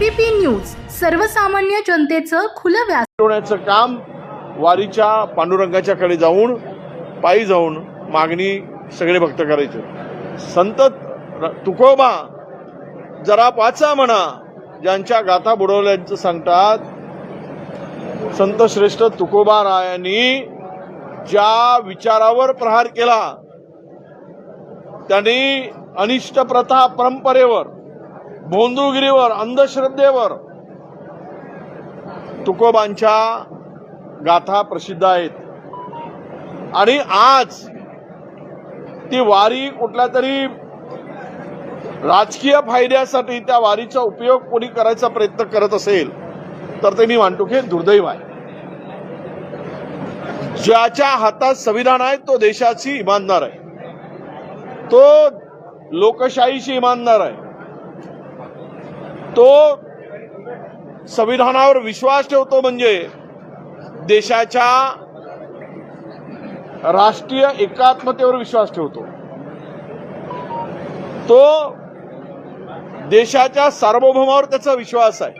ABP news सर्वसामान्य जनतेचं खुलं व्यास काम वारीच्या पांडुरंगाच्याकडे जाऊन पायी जाऊन मागणी सगळे भक्त करायचे. संत र- तुकोबा जरा पाचा म्हणा ज्यांच्या गाथा बुडवल्याचं सांगतात संत श्रेष्ठ तुकोबा रायांनी ज्या विचारावर प्रहार केला त्यांनी अनिष्ट प्रथा परंपरेवर भोंदूगिरीवर अंधश्रद्धेवर. तुकोबांच्या गाथा प्रसिद्ध आहेत. आणि आज ती वारी कुठल्या तरी राजकीय फायद्यासाठी त्या वारीचा उपयोग कोणी करायचा प्रयत्न करत असेल तर ते मी मानतो की हे दुर्दैव आहे. ज्याच्या हातात संविधान आहे तो देशाची इमानदार आहे. तो लोकशाहीशी इमानदार आहे. तो संविधानावर विश्वास ठेवतो म्हणजे देशाच्या राष्ट्रीय एकात्मतेवर विश्वास ठेवतो. तो देशाच्या सार्वभौमावर त्याचा विश्वास आहे.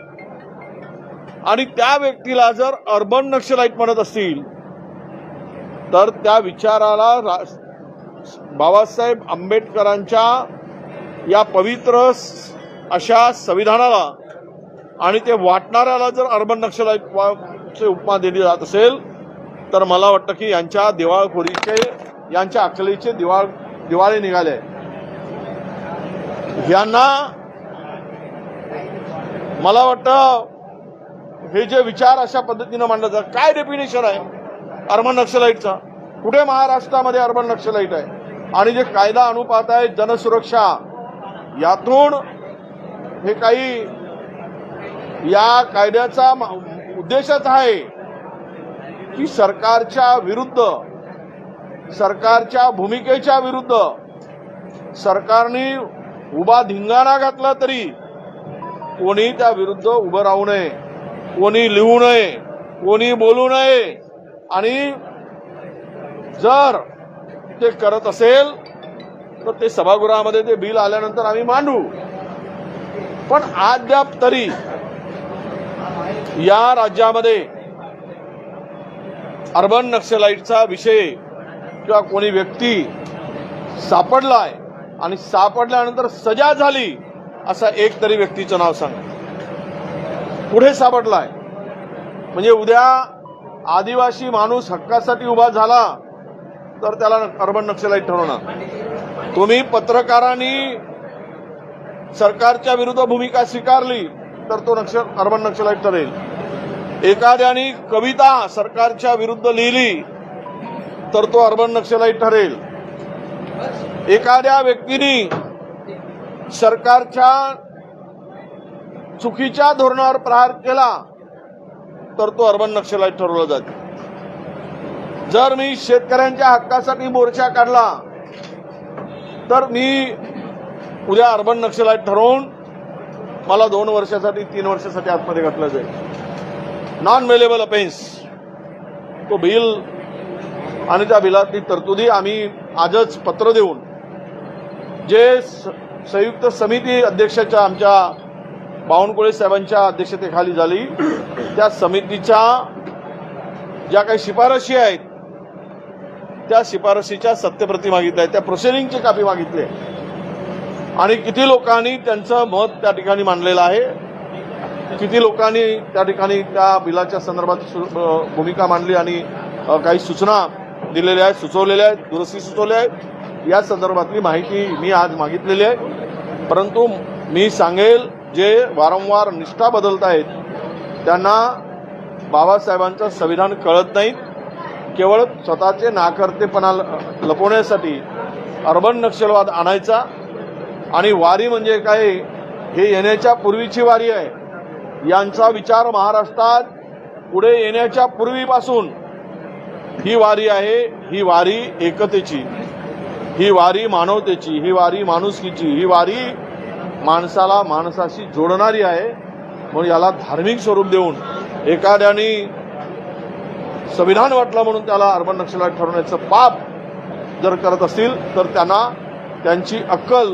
आणि त्या व्यक्तीला जर अर्बन नक्षलाईट म्हणत असतील तर त्या विचाराला रा- बाबासाहेब आंबेडकरांच्या या पवित्र अशा संविधानाला आणि ते वाटणाऱ्याला जर अर्बन नक्षलाईट उपमा दिली जात असेल तर मला वाटतं की यांच्या दिवाळखोरीचे यांच्या अकलीचे दिवाळ दिवाळे निघाले. यांना मला वाटतं हे जे विचार अशा पद्धतीनं मांडलं जातात काय डेफिनेशन आहे अर्बन नक्षलाईटचा? कुठे महाराष्ट्रामध्ये अर्बन नक्षलाईट आहे? आणि जे कायदा अनुपात आहे जनसुरक्षा यातून हे काही या कायद्याचा उद्देशच आहे की सरकारच्या विरुद्ध सरकारच्या भूमिकेच्या विरुद्ध सरकारने उभा धिंगाणा घातला तरी कोणी त्या विरुद्ध उभं राहू नये कोणी लिहू नये कोणी बोलू नये. आणि जर ते करत असेल तर ते सभागृहामध्ये ते बिल आल्यानंतर आम्ही मांडू. पण अद्याप तरी या राज्यामध्ये अर्बन नक्षलाईटचा विषय किंवा कोणी व्यक्ती सापडलाय आणि सापडल्यानंतर सजा झाली असा एक तरी व्यक्तीचं नाव सांगा. पुढे सापडलाय. म्हणजे उद्या आदिवासी माणूस हक्कासाठी उभा झाला तर त्याला अर्बन नक्षलाईट ठरवणार. तुम्ही पत्रकारांनी सरकारच्या विरुद्ध भूमिका स्वीकारली तर तो नक्ष अर्बन नक्षलाईट ठरेल एखाद्याने कविता सरकारच्या विरुद्ध लिहिली तर तो अर्बन नक्षलाईट ठरेल. एखाद्या व्यक्तीने सरकारच्या चुकीच्या धोरणावर प्रहार केला तर तो अर्बन नक्षलाईट ठरवला जातो जर मी शेतकऱ्यांच्या हक्कासाठी मोर्चा काढला तर मी उद्या अर्बन नक्षलाईट ठरवून मला दोन वर्षासाठी तीन वर्षासाठी आतमध्ये घातलं जाईल. नॉन मेलेबल अपेन्स तो बिल आणि त्या बिलातली तरतुदी आम्ही आजच पत्र देऊन जे स- संयुक्त समिती अध्यक्षाच्या आमच्या बावनकुळे साहेबांच्या अध्यक्षतेखाली झाली त्या समितीच्या ज्या काही शिफारशी आहेत त्या शिफारशीच्या सत्यप्रती मागितल्या आहेत त्या प्रोसिडिंगची कापी मागितली आहे आणि किती लोकांनी त्यांचं मत त्या ठिकाणी मांडलेलं आहे? किती लोकांनी त्या ठिकाणी त्या बिलाच्या संदर्भात सु- भूमिका मांडली आणि काही सूचना दिलेल्या आहेत सुचवलेल्या आहेत दुरुस्ती सुचवल्या आहेत? या संदर्भातली माहिती मी आज मागितलेली आहे. परंतु मी सांगेल जे वारंवार निष्ठा बदलत आहेत त्यांना बाबासाहेबांचं संविधान कळत नाही केवळ स्वतःचे नाकर्तेपणा ल- लपवण्यासाठी अर्बन नक्षलवाद आणायचा आणि वारी म्हणजे काय? हे येण्याच्या पूर्वीची वारी आहे. यांचा विचार महाराष्ट्रात पुढे येण्याच्या पूर्वीपासून ही वारी आहे ही वारी एकतेची. ही वारी मानवतेची ही वारी माणुसकीची ही वारी माणसाला माणसाशी जोडणारी आहे. म्हणून याला धार्मिक स्वरूप देऊन एखाद्याने संविधान वाटलं म्हणून त्याला अर्बन नक्षलाईट ठरवण्याचं पाप जर करत असतील तर त्यांना त्यांची अक्कल